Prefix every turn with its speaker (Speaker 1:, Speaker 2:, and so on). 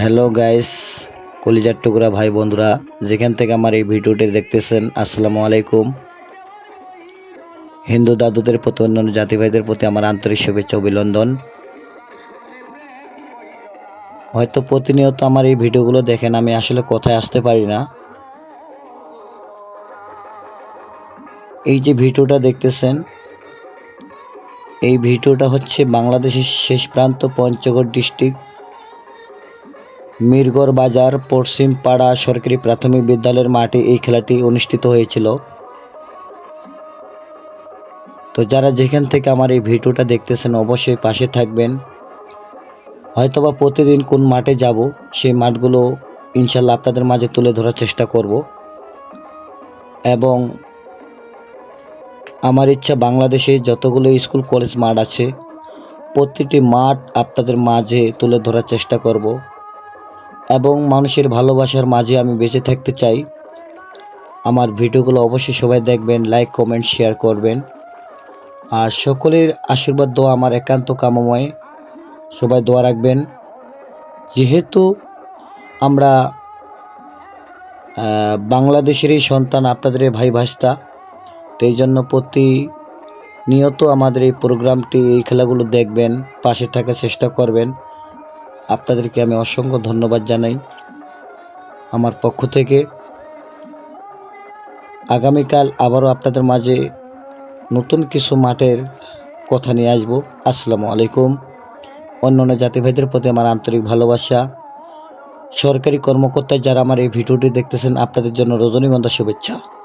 Speaker 1: Hello guys, কলিজার টুকরা ভাই বন্ধুরা, যেখান থেকে আমার এই ভিডিওটি দেখতেছেন, আসসালামু আলাইকুম। হিন্দু দাদুদের প্রতি, অন্যান্য জাতি ভাইদের প্রতি আমার আন্তরিক শুভেচ্ছা অভিনন্দন। হয়তো প্রতিনিয়ত আমার এই ভিডিওগুলো দেখেন, আমি আসলে কোথায় আসতে পারি না। এই যে ভিডিওটা দেখতেছেন, এই ভিডিওটা হচ্ছে বাংলাদেশের শেষ প্রান্ত পঞ্চগড় ডিস্ট্রিক্ট। মিরগড় বাজার, পশ্চিম পাড়া সরকারি প্রাথমিক বিদ্যালয়ের মাঠে এই খেলাটি অনুষ্ঠিত হয়েছিল। তো যারা যেখান থেকে আমার এই ভিডিওটা দেখতেছেন, অবশ্যই পাশে থাকবেন। হয়তোবা প্রতিদিন কোন মাঠে যাব, সেই মাঠগুলো ইনশাল্লাহ আপনাদের মাঝে তুলে ধরার চেষ্টা করব। এবং আমার ইচ্ছা বাংলাদেশে যতগুলো স্কুল, কলেজ, মাঠ আছে, প্রতিটি মাঠ আপনাদের মাঝে তুলে ধরার চেষ্টা করব। এবং মানুষের ভালোবাসার মাঝে আমি বেঁচে থাকতে চাই। আমার ভিডিওগুলো অবশ্যই সবাই দেখবেন লাইক কমেন্ট শেয়ার করবেন। আর সকলের আশীর্বাদ, দোয়া আমার একান্ত কামময়। সবাই দোয়া রাখবেন। যেহেতু আমরা বাংলাদেশেরই সন্তান আপনাদের ভাই ভাস্তা, তো এই জন্য প্রতি নিয়ত আমাদের এই প্রোগ্রামটি, এই খেলাগুলো দেখবেন, পাশে থাকার চেষ্টা করবেন। আপনাদেরকে আমি অসংখ্য ধন্যবাদ জানাই। আমার পক্ষ থেকে আগামীকাল আবারও আপনাদের মাঝে নতুন কিছু মাঠের কথা নিয়ে আসব। আসসালামু আলাইকুম। অন্যান্য জাতিভেদের প্রতি আমার আন্তরিক ভালোবাসা। সরকারি কর্মকর্তা যারা আমার এই ভিডিওটি দেখতেছেন, আপনাদের জন্য রজনীগন্ধা শুভেচ্ছা।